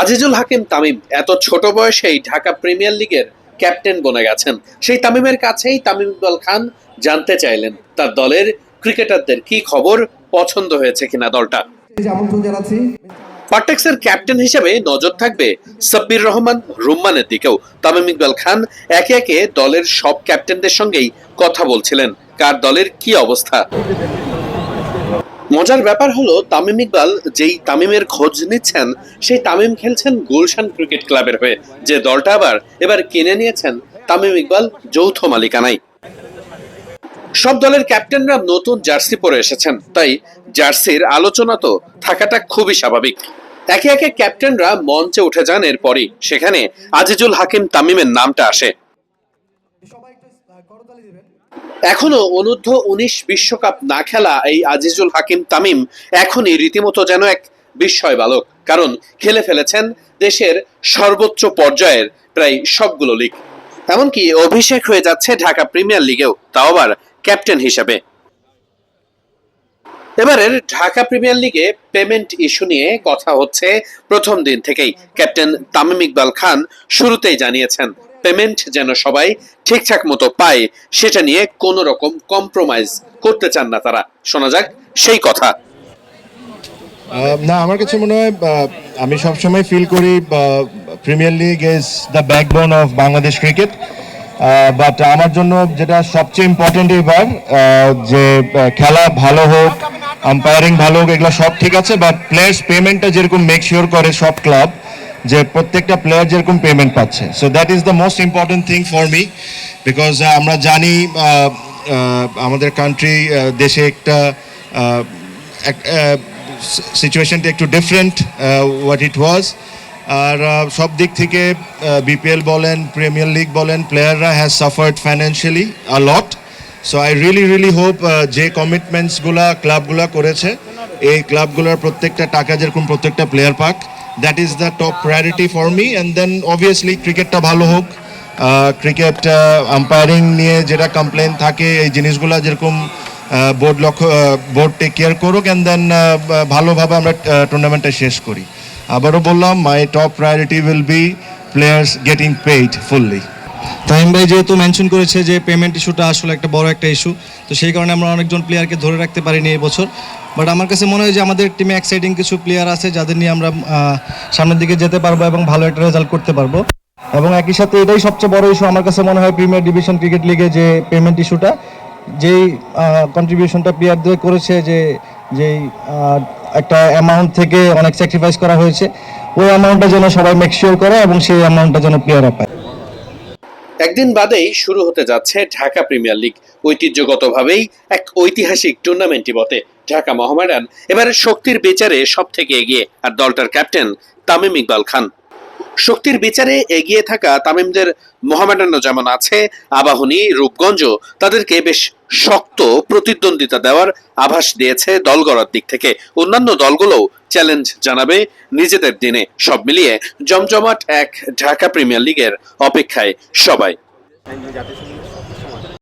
আজিজুল হাকিম তামিম এত ছোট বয়সেই ঢাকা প্রিমিয়ার লিগের ক্যাপ্টেন বনে গেছেন। সেই তামিমের কাছেই তামিম ইকবাল খান জানতে চাইলেন তার দলের ক্রিকেটারদের কি খবর পছন্দ হয়েছে কিনা দলটা। পার্টেক্সের ক্যাপ্টেন হিসেবে নজর থাকবে সাব্বির রহমান রুম্মানের দিকেও। তামিম ইকবাল খান একে একে দলের সব ক্যাপ্টেনদের সঙ্গেই কথা বলছিলেন। কার দলের কি অবস্থা? মজার ব্যাপার হলো, তামিম ইকবাল যেই তামিমের খোঁজ নিচ্ছেন, সেই তামিম খেলছেন গুলশান ক্রিকেট ক্লাবের হয়ে। যে দলটা আবার এবার কিনে নিয়েছেন তামিম ইকবাল যৌথ মালিকানায়। সব দলের ক্যাপ্টেনরা নতুন জার্সি পরে এসেছেন, তাই জার্সির আলোচনা তো থাকাটা খুবই স্বাভাবিক। একে একে ক্যাপ্টেনরা মঞ্চে উঠে যান এরপরই। সেখানে আজিজুল হাকিম তামিমের নামটা আসে সবাই একটু আহ, করতালি দেবেন এখনও অনূর্ধ্ব উনিশ বিশ্বকাপ না খেলা এই আজিজুল হাকিম তামিম এখনই রীতিমতো যেন এক বিস্ময় বালক। কারণ খেলে ফেলেছেন দেশের সর্বোচ্চ পর্যায়ের প্রায় সবগুলো লিগ এমনকি অভিষেক হয়ে যাচ্ছে ঢাকা প্রিমিয়ার লিগেও তাও আবার ক্যাপ্টেন হিসেবে। এবারের ঢাকা প্রিমিয়ার লিগে পেমেন্ট ইস্যু নিয়ে কথা হচ্ছে প্রথম দিন থেকেই। ক্যাপ্টেন তামিম ইকবাল খান শুরুতেই জানিয়েছেন পেমেন্ট যেন সবাই ঠিকঠাক মতো পায়, সেটা নিয়ে কোনো রকম কম্প্রোমাইজ করতে চান না তারা। শোনা যাক সেই কথা। না, আমার কাছে মনে হয় আমি সবসময় ফিল করি premier league is the backbone of Bangladesh cricket but আমার জন্য যেটা সবচেয়ে ইম্পর্টেন্ট এবার যে খেলা ভালো হোক আম্পায়ারিং ভালো হোক, এগুলো সব ঠিক আছে বাট প্লেয়ার্স পেমেন্টটা যেরকম মেক শিওর করে সব ক্লাব যে প্রত্যেকটা প্লেয়ার যেরকম পেমেন্ট পাচ্ছে। So that is the most important thing for me because আমরা জানি আহ, আহ, আমাদের কান্ট্রি দেশে একটা সিচুয়েশনটা একটু ডিফারেন্ট হোয়াট ইট ওয়াজ আর সব দিক থেকে বিপিএল বলেন প্রিমিয়ার লিগ বলেন প্লেয়াররা has suffered financially a lot so I really really hope যে কমিটমেন্টসগুলা ক্লাবগুলা করেছে এই ক্লাবগুলোর প্রত্যেকটা টাকা যেরকম প্রত্যেকটা প্লেয়ার পাক that is the top priority for me and then obviously ক্রিকেটটা ভালো হোক। ক্রিকেট আম্পায়ারিং নিয়ে যেটা কমপ্লেন থাকে, এই জিনিসগুলো যেরকম বোর্ড লক্ষ্য বোর্ড টেক কেয়ার করুক অ্যান্ড দেন ভালোভাবে আমরা টুর্নামেন্টটা শেষ করি। আবারও বললাম my top priority will be players getting paid fully Tahim ভাই যেহেতু মেনশন করেছে যে পেমেন্ট ইস্যুটা আসলে একটা বড় একটা ইস্যু তো সেই কারণে আমরা অনেকজন প্লেয়ারকে ধরে রাখতে পারিনি এই বছর। বাট আমার কাছে মনে হয় যে আমাদের টিমে এক্সাইটিং কিছু প্লেয়ার আছে যাদের নিয়ে আমরা সামনের দিকে যেতে পারব এবং ভালো একটা রেজাল্ট করতে পারব। এবং একই সাথে এটাই সবচেয়ে বড় ইস্যু আমার কাছে মনে হয় প্রিমিয়ার ডিভিশন ক্রিকেট লিগে যে পেমেন্ট ইস্যুটা যেই কন্ট্রিবিউশনটা প্লেয়ারদের করেছে, যে, যেই একটা অ্যামাউন্ট থেকে অনেক স্যাক্রিফাইস করা হয়েছে, ওই অ্যামাউন্টটা যেন সবাই মেকশিওর করে এবং সেই অ্যামাউন্টটা যেন প্লেয়াররা পায়। একদিন বাদেই শুরু হতে যাচ্ছে ঢাকা প্রিমিয়ার লিগ। ঐতিহ্যগতভাবেই এক ঐতিহাসিক টুর্নামেন্টই বটে ঢাকা মোহামেডান। এবারে শক্তির বিচারে সব থেকে এগিয়ে আর দলটার ক্যাপ্টেন তামিম ইকবাল খান। শক্তির বিচারে এগিয়ে থাকা তামিমদের মোহামেডানও যেমন আছে, আবাহনী, রূপগঞ্জ, তাদেরকে বেশ শক্ত প্রতিদ্বন্দ্বিতা দেওয়ার আভাস দিয়েছে দল গড়ার দিক থেকে। অন্যান্য দলগুলোও চ্যালেঞ্জ জানাবে নিজেদের দিনে। সব মিলিয়ে জমজমাট এক ঢাকা প্রিমিয়ার লিগের অপেক্ষায় সবাই।